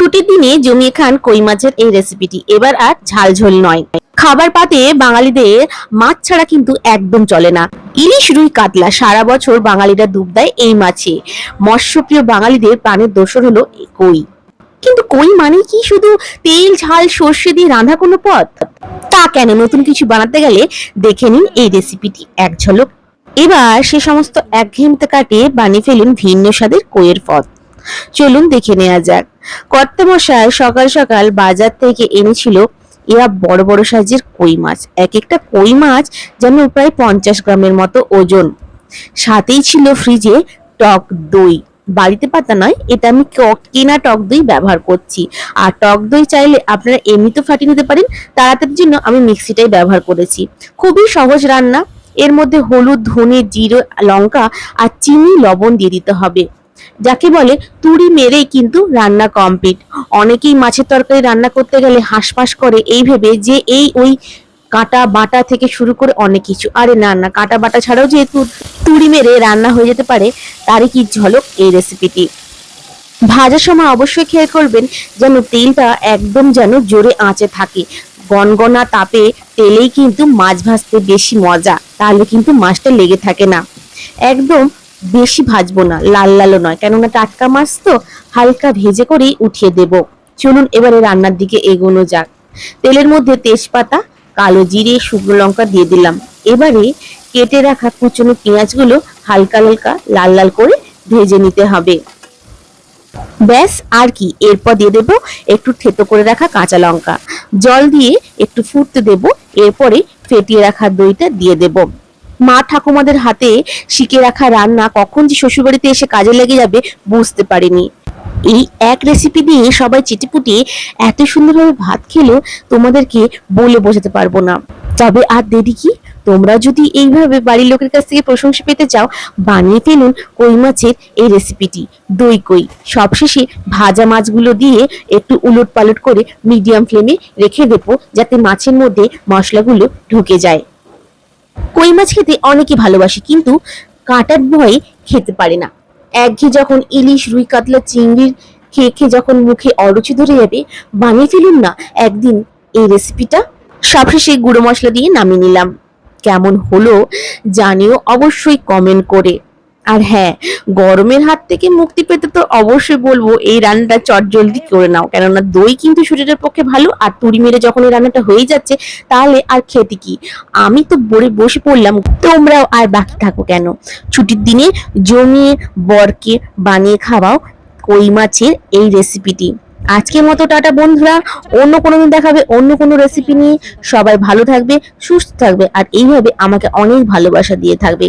ছুটির দিনে জমিয়ে খান কই মাছের এই রেসিপিটি এবার আর ঝালঝোল নয়। খাবার পাতে বাঙালিদের মাছ ছাড়া কিন্তু একদম চলে না। ইলিশ রুই কাতলা সারা বছর বাঙালিরা ডুব দেয় এই মাছে। মৎস্যপ্রিয় বাঙালিদের প্রাণের দোসর হলো কই। কিন্তু কই মানে কি শুধু তেল, ঝাল, সর্ষে দিয়ে রাঁধা কোনো পথ তা কেন নতুন কিছু বানাতে গেলে দেখে নিন এই রেসিপিটি এক ঝলক। এবার সে সমস্ত একঘেয়েমিতে কাটিয়ে বানিয়ে ফেলুন ভিন্ন স্বাদের কইয়ের পদ। চলুন দেখে নেওয়া যাক। কর্তামশাই সকাল সকাল বাজার থেকে এনেছিল এরা বড় বড় সাইজের কই মাছ। এক একটা কই মাছ যেন প্রায় পঞ্চাশ গ্রামের মতো ওজন। সাথেই ছিল ফ্রিজে টক দই। বাড়িতে পাতা নয়, এটা আমি কেনা টক দই ব্যবহার করছি। আর টক দই চাইলে আপনারা এমনিতেও ফাটিয়ে নিতে পারেন, তাড়াতাড়ির জন্য আমি মিক্সিটাই ব্যবহার করেছি। খুবই সহজ রান্না। এর মধ্যে হলুদ, ধনে, জিরে, লঙ্কা আর চিনি, লবণ দিয়ে দিতে হবে। যাকে বলে তুড়ি মেরেই কিন্তু রান্না কমপ্লিট অনেকেই মাছের তরকারি রান্না করতে গেলে হাঁসফাঁস করে, এই ভেবে যে এই ওই কাটা বাটা থেকে শুরু করে অনেক কিছু। আরে না না, কাটা বাটা ছাড়াও যেহেতু তুড়ি মেরে রান্না হয়ে যেতে পারে, তারই কি ঝলক এই রেসিপিটি ভাজার সময় অবশ্যই খেয়াল করবেন যেন তেলটা একদম যেন জোরে আঁচে থাকে। গনগনা তাপে তেলেই কিন্তু মাছ ভাজতে বেশি মজা, তাহলে কিন্তু মাছটা লেগে থাকে না। একদম বেশি ভাজবো না, লাল লালও নয়। কেননা টাটকা মাছ তো হালকা ভেজে করেই উঠিয়ে দেব। চলুন এবারে রান্নার দিকে এগোনো যাক। তেলের মধ্যে তেজপাতা, কালো জিরে, শুকনো লঙ্কা দিয়ে দিলাম। এবারে কেটে রাখা কুচনো পেঁয়াজগুলো হালকা হালকা লাল লাল করে ভেজে নিতে হবে। ব্যাস, আর কি। এরপর দিয়ে দেব একটু থেতো করে রাখা কাঁচা লঙ্কা। জল দিয়ে একটু ফুটতে দেব। এরপরে ফেটিয়ে রাখা দইটা দিয়ে দেব। মা ঠাকুমাদের হাতে শিখে রাখা রান্না কখন যে শ্বশুরবাড়িতে এসে কাজে লেগে যাবে বুঝতে পারিনি। এই এক রেসিপি দিয়ে সবাই চিটিপুটি এত সুন্দরভাবে ভাত খেলো, তোমাদেরকে বলে বোঝাতে পারব না। তবে আর দেরি কি? তোমরা যদি এইভাবে বাড়ির লোকের কাছ থেকে প্রশংসা পেতে চাও, বানিয়ে ফেলুন কই মাছের এই রেসিপিটি দই কই। সবশেষে ভাজা মাছগুলো দিয়ে একটু উলট পালট করে মিডিয়াম ফ্লেমে রেখে দেবো, যাতে মাছের মধ্যে মশলাগুলো ঢুকে যায়। কই মাছ খেতে অনেকে ভালোবাসে, কিন্তু কাঁটার ভয়ে খেতে পারে না। একঘেয়ে যখন ইলিশ, রুই কাতলা চিংড়ির খেয়ে খেয়ে যখন মুখে অরুচি ধরে যাবে, বানিয়ে ফেলুন না একদিন এই রেসিপিটা সবশেষে গুঁড়ো মশলা দিয়ে নামিয়ে নিলাম। কেমন হলো জানিও অবশ্যই কমেন্ট করে। আর হ্যাঁ গরমের হাত থেকে মুক্তি পেতে তো অবশ্যই বলব এই রান্নাটা চট জলদি করে নাও। কেননা দই কিন্তু শরীরের পক্ষে ভালো আর তুড়ি মেরে যখন এই রান্নাটা হয়ে যাচ্ছে, তাহলে আর খেতে কি? আমি তো বড়ে বসে পড়লাম, তোমরাও আর বাকি থাকো কেন? ছুটির দিনে জমিয়ে, বরকে বানিয়ে খাওয়াও কই মাছের এই রেসিপিটি আজকের মতো টাটা বন্ধুরা, অন্য কোনো দিন দেখাবে অন্য কোনো রেসিপি নিয়ে। সবাই ভালো থাকবে, সুস্থ থাকবে, আর এইভাবে আমাকে অনেক ভালোবাসা দিয়ে থাকবে।